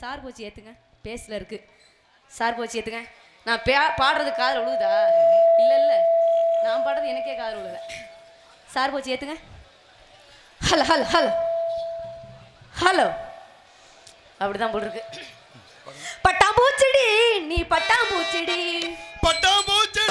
Sir போச்சு ஏற்றுங்க பேஸ்ல இருக்கு. சார் போச்சு ஏற்றுங்க நான் பே பாடுறது காதல் விழுகுதா இல்லை இல்லை. நான் பாடுறது எனக்கே காதல் விழுகல சார் போச்சு ஏற்றுங்க ஹலோ ஹலோ ஹலோ. ஹலோ. அப்படிதான் போட்டிருக்கு பட்டாம்பூச்செடி நீ பட்டாம்பூச்செடி. பட்டாம்பூச்செடி.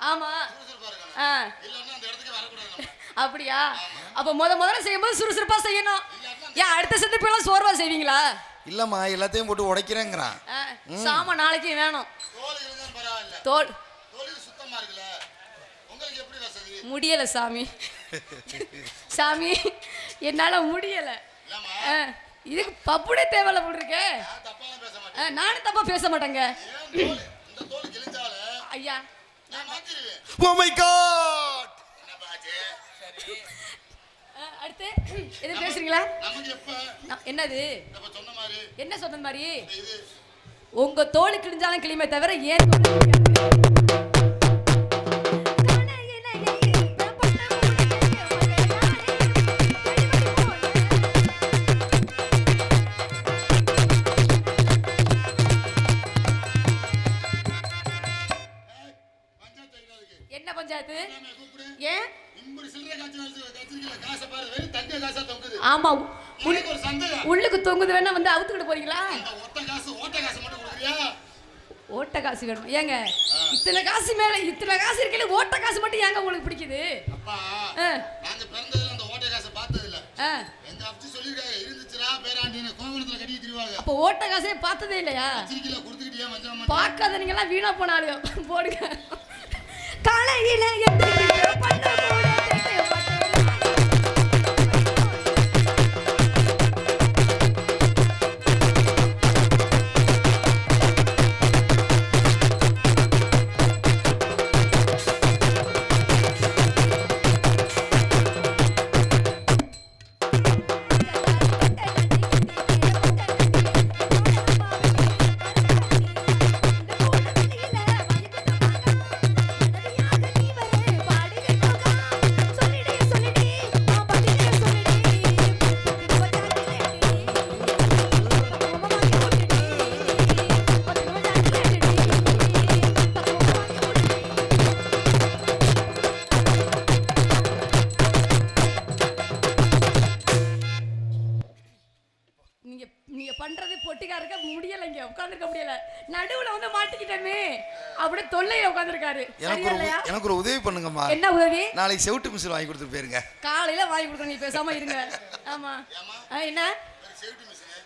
ஆமா. ஆ. அப்படியா? அப்ப முத முதல்ல செய்யும்போது சுறுசுறுப்பா செய்யணும். ஏன் அடுத்த சந்திப்பெல்லாம் சோர்வா செய்வீங்களா? இல்லம்மா எல்லாத்தையும் போட்டு உடைக்கிறேங்கிறான். ஆ, சாமான் நாளைக்கு வேணும். தோல் முடியல சாமி. சாமி என்னால முடியல. இதுக்கு பப்புடே தேவையில்ல போட்டிருக்கே நான் தப்பாலாம் பேச மாட்டேன். ஆ, நானும் தப்பா பேச மாட்டேங்க. ஐயா. ஓ மை காட் அடுத்து. எது பேசுறீங்களா? என்னது? என்ன சொன்ன மாதிரி? உங்க தோல் கிழிஞ்சாலும் கிளிமை தவிர ஏன் பஞ்சாயத்து ஆமா உள்ளுக்கு தொங்குது வேணா வந்து அவுத்துக்கிட்டு போறீங்களா? ஓட்ட காசு வேணும். ஏங்க இத்தனை காசு மேல இத்தனை காசு இருக்கல ஓட்ட காசு மட்டும் ஏங்க உங்களுக்கு பிடிக்குது? அப்ப ஓட்ட காசே பார்த்ததே இல்லையா? பார்க்காத நீங்க எல்லாம் வீணா போனாலும் போடுங்க. காலையில எந்திரிக்க பண்ண அப்படியே தொல்லையில உட்கார்ந்திருக்காரு. எனக்கு ஒரு எனக்கு ஒரு உதவி பண்ணுங்கம்மா. என்ன உதவி? நாளைக்கு செவிட்டு மிஷின் வாங்கி கொடுத்துட்டு போயிருங்க. காலையில வாங்கி கொடுக்குறேன் நீ பேசாம இருங்க. ஆமா. ஆ, என்ன?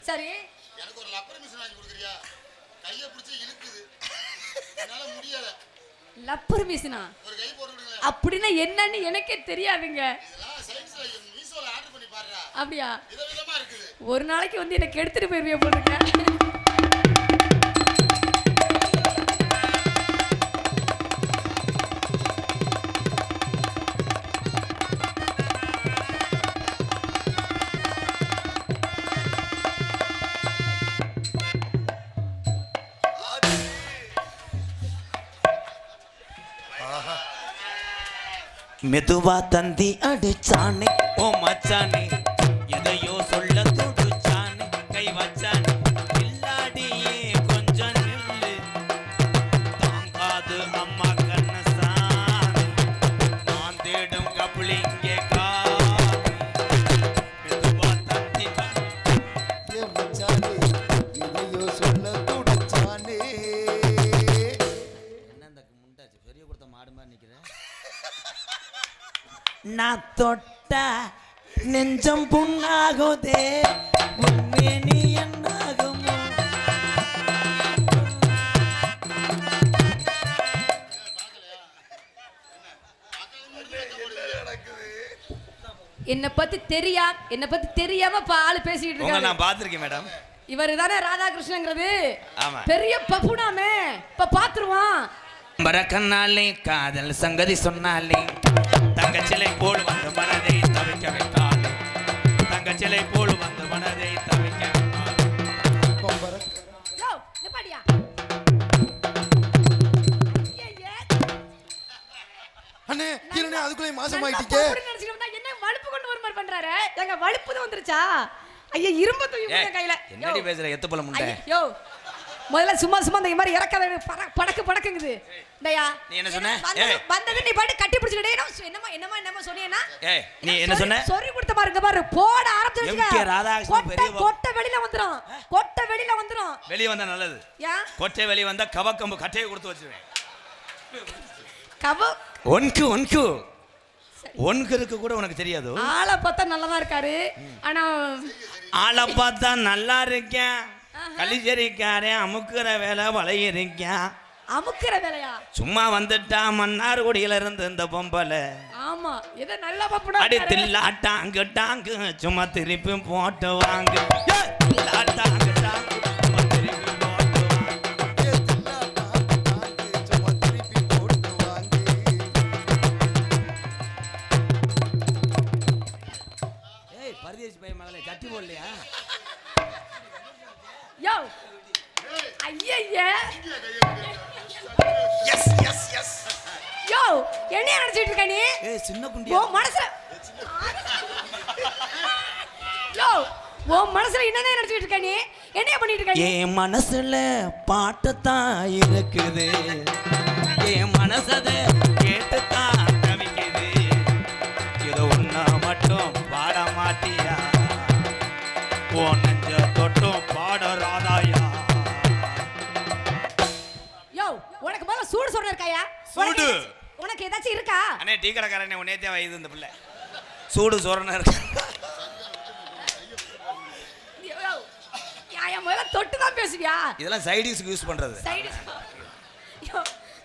சரி. எனக்கு ஒரு லப்பர் மிஷின் வாங்கி கொடுக்குறியா? கையை பிடிச்சி இழுக்குது. என்னால முடியல. லப்பர் மிஷினா? ஒரு கை போட்டு அப்படின்னா என்னன்னு எனக்கே தெரியாதுங்க. அப்படியா? ஒரு நாளைக்கு வந்து எனக்கு எடுத்துட்டு போயிருவிய போட்டுருக்க மெதுவா தந்தி அடிச்சானே. ஓ மச்சானே எதையோ சொல்ல துடிச்சானே கை வச்சானே. இல்லாடியே கொஞ்சம் நில்லு. தாங்காது அம்மா தொட்ட நெஞ்சம் புண்ணாகுதே. உண்மை நீ என்னாகுமோ? என்னை பத்தி தெரியா என்னை பத்தி தெரியாம இப்ப ஆளு பேசிட்டு உங்களை இருக்காரு. நான் பார்த்துருக்கேன் மேடம். இவர் தானே ராதாகிருஷ்ணங்கிறது. ஆமா. பெரிய பப்புனாமே. இப்ப பாத்துருவான். பரக்கண்ணாலே காதல் சங்கதி சொன்னாலே. தங்கச்சிலை போல் வந்து மனதை தவிக்க வைத்தாலே தங்கச்சிலை போல் வந்து மனதை தவிக்க. அண்ணே இருண்ணே அதுக்குள்ளே மாசம் நல்லா ஆயிட்டீங்க. பப்புன்னு நினைச்சுக்கிட்டு வந்தா என்ன வலுப்பு கொண்டு வர மாதிரி பண்றாரு? எங்க வலுப்பு தான் வந்துருச்சா? ஐயா இரும்பு தூக்கி கையில. என்னடி பேசுற? எத்து போல முண்டை. ஐயோ முதல்ல சும்மா சும்மா இந்த மாதிரி இறக்காத பட- படக்கு படக்குங்குது. இந்தயா நீ என்ன சொன்ன? வந்தது நீ பாட்டு கட்டி பிடிச்சிட்டே என்னமா என்னமா என்னமா ஏய், நீ என்ன சொன்ன? சொரி கொடுத்த பாருங்க பாரு. போட ஆரம்பிச்சு எம் கே ராதாகிருஷ்ணன் பெரிய பா- கொட்டை வெளியில வந்துரும். கொட்டை வெளியில வந்துரும். வெளியே வந்தா நல்லது. கொட்டை வெளியே வந்தா கவக்கம்பு கட்டையை கொடுத்து வச்சுருவேன். கவ ஒன்கு ஒன்கு. ஒன்கு இருக்கு கூட உனக்கு தெரியாது? ஆளை பார்த்தா நல்லதா இருக்காரு. ஆனா ஆளை பார்த்தா நல்லா இருக்கேன். கலிஜரிக்காரன் அமுக்குற வேலை வளையிருக்கேன் அமுக்கிற வேலையா? சும்மா வந்துட்டா மன்னார்குடியில இருந்து இந்த பொம்பளை. ஆமா ஏதோ நல்ல பப்புனா அடி தில்லாட்டாங்கு டாங்கு சும்மா திருப்பி போட்டு வாங்கு. தில்லாட்டாங்கு என் மனசுல பாட்டத்தான் இருக்குது. என் மனசத கேட்டுத்தான் தவிக்குது. இதை ஒன்னா மட்டும் பாட மாட்டியா? போனஞ்ச தொட்டும் பாட ராதாயா? யோ உனக்கு மேல சூடு சொல்ற இருக்காயா? சூடு. உனக்கு ஏதாச்சும் இருக்கா? அண்ணே டீ கடைக்காரனே உன்னே தேவை இது இந்த பிள்ளை. சூடு சொரணை இருக்கா? இதெல்லாம் சைடிஸ்க்கு யூஸ் பண்றது.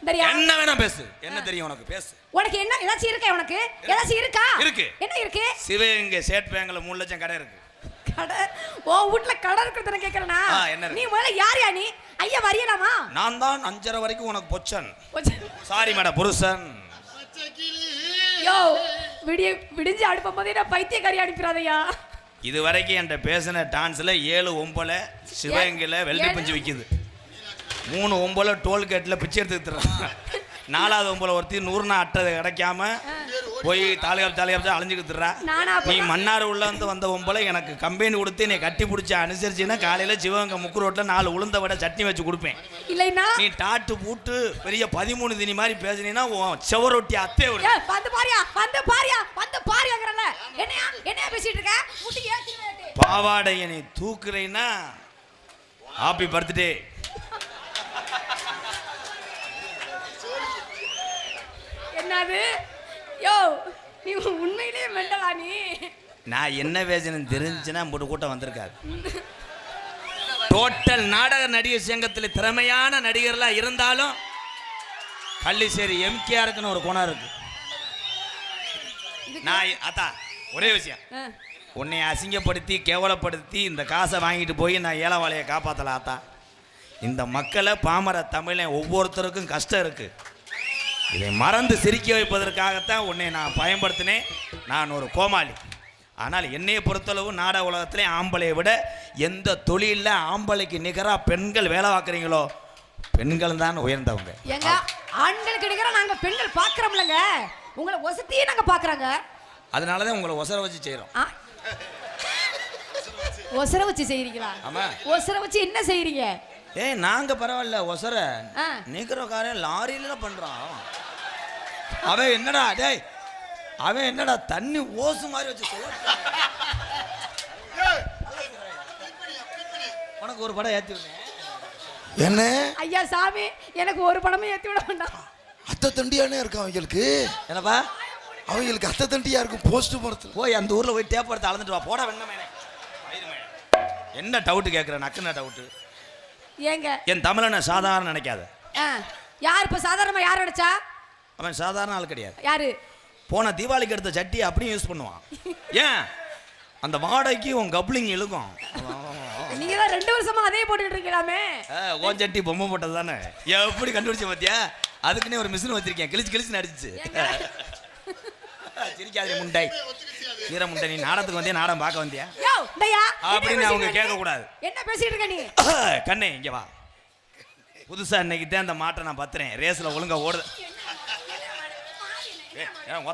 தெரியா என்ன வேணா பேசு. என்ன தெரியும் உனக்கு? பேசு. உனக்கு என்ன ஏதாச்சும் இருக்கா உனக்கு? ஏதாச்சும் இருக்கா? இருக்கு. என்ன இருக்கு? சிவகங்கை ஸ்டேட் பேங்க்ல மூணு லட்சம் கடை இருக்கு. கடை? உன் வீட்ல கடை இருக்கிறத கேக்குறனா? நீ முதல்ல யார் யா நீ? ஐயா வரியலாமா? நான் தான் அஞ்சரை வரைக்கும் உனக்கு பொச்சன். சாரி மேடம் புருஷன். யோ விடிய விடிஞ்சு அடுப்பும் போதே நான் பைத்தியக்காரி அனுப்பிடாதயா? இது வரைக்கும் என்கிட்ட பேசின டான்ஸ்ல ஏழு ஒம்பளை சிவகங்கையில் வெள்ளை? பஞ்சு விற்கிது மூணு ஒம்பளை டோல்கேட்டில் பிச்சை எடுத்து தர்றான் நாலாவது ஒம்பளை ஒருத்தி நூறுனா அட்டை கிடைக்காம போய் தாலிகாப் தாலிகாப் அலைஞ்சுக்கிட்டு திர்றா. நானா நீ மன்னார் உள்ள இருந்து வந்த ஒம்பளை எனக்கு கம்பெனி கொடுத்து என்னை கட்டி பிடிச்சி அனுசரிச்சுன்னா காலையில சிவகங்கை முக்கு ரோட்டில் நாலு உளுந்த வடை சட்னி வச்சு கொடுப்பேன் இல்லைன்னா நீ டாட்டு பூட்டு பெரிய பதிமூணு தினி மாதிரி உன் செவரொட்டி அத்தே வரும் வந்து பாரியா வந்து பாரியா வந்து பாரியாங்கறல என்னையா என்னையா பேசிட்டு இருக்க? முட்டி ஏத்திடுவேன் பாவாடையை நீ தூக்குறீன்னா ஹாப்பி பர்த்டே என்னது? யோ நீ உண்மையிலேயே மெண்டலா நீ? நான் என்ன பேசுறேன்னு தெரிஞ்சுன்னா போட்டு கூட்டம் வந்திருக்காது. டோட்டல் நாடக நடிகர் சங்கத்தில் திறமையான நடிகர்களாக இருந்தாலும் கள்ளிசேரி எம்கேஆருக்குன்னு ஒரு குணம் இருக்கு. நான் அத்தா ஒரே விஷயம். உன்னை அசிங்கப்படுத்தி கேவலப்படுத்தி இந்த காசை வாங்கிட்டு போய் நான் ஏலவாளையை காப்பாற்றல ஆத்தா இந்த மக்களை பாமர தமிழன் ஒவ்வொருத்தருக்கும் கஷ்டம் இருக்கு. இதை மறந்து சிரிக்க வைப்பதற்காகத்தான் உன்னை நான் பயன்படுத்தினேன். நான் ஒரு கோமாளி. ஆனால் என்னையை பொறுத்தளவு நாடக உலகத்திலே ஆம்பளையை விட எந்த தொழிலில் ஆம்பளைக்கு நிகராக பெண்கள் வேலை பார்க்குறீங்களோ பெண்கள் தான் உயர்ந்தவங்க. ஏங்க ஆண்களுக்கு நிகரா நாங்க பெண்கள் பாக்குறோம்லங்க உங்களை ஒசத்தியே நாங்க பாக்குறாங்க அதனால தான் உங்களை ஒசர வச்சு செய்கிறோம். ஒசர வச்சு செய்றீங்களா? ஆமா. ஒசர வச்சு என்ன செய்றீங்க? ஏய் நாங்க பரவாயில்ல ஒசர. நீக்கிறக்காரன் லாரியில பண்றான். அவன் என்னடா டேய் அவன் என்னடா தண்ணி ஓசு மாதிரி வச்சு. உனக்கு ஒரு படம் ஏத்தி விடுறேன். என்ன? ஐயா சாமி எனக்கு ஒரு படமே ஏத்தி விட வேண்டாம். அத்தை தண்டியானே இருக்கும் அவங்களுக்கு? என்னப்பா? அவங்களுக்கு அத்தை தண்டியா இருக்கும் போஸ்ட் மரத்துல போய் அந்த ஊர்ல போய் டேப் எடுத்து அளந்துட்டு வா. போடா வெண்ணமேனே என்ன டவுட் கேட்குற நக்குன டவுட்டு ஏங்க? என் தமிழனை சாதாரண நினைக்காத. யார் இப்ப சாதாரணமா யார் அடிச்சா? அவன் சாதாரண ஆள் கிடையாது. யாரு? போன தீபாவளிக்கு எடுத்த சட்டி அப்படியும் யூஸ் பண்ணுவான் ஏன் அந்த வாடகைக்கு உன் கப்ளிங் இழுக்கும் நீங்க தான் ரெண்டு வருஷமா அதே போட்டுட்டு இருக்கலாமே உன் சட்டி பொம்மை போட்டது தானே எப்படி கண்டுபிடிச்ச பாத்தியா அதுக்குன்னே ஒரு மிஷின் வச்சிருக்கேன் கிழிச்சு கிழிச்சு நடிச்சு சிரிக்காதே முண்டை வீர முண்டை நீ நாடகத்துக்கு வந்தியா நாடகம் பார்க்க வந்தியா அப்படின்னு அவங்க கேட்கக்கூடாது. என்ன பேசிட்டு இருக்க நீ கண்ணே இங்க வா புதுசா இன்னைக்கு தான் அந்த மாட்டை நான் பத்துறேன் ரேஸ்ல ஒழுங்கா ஓடுது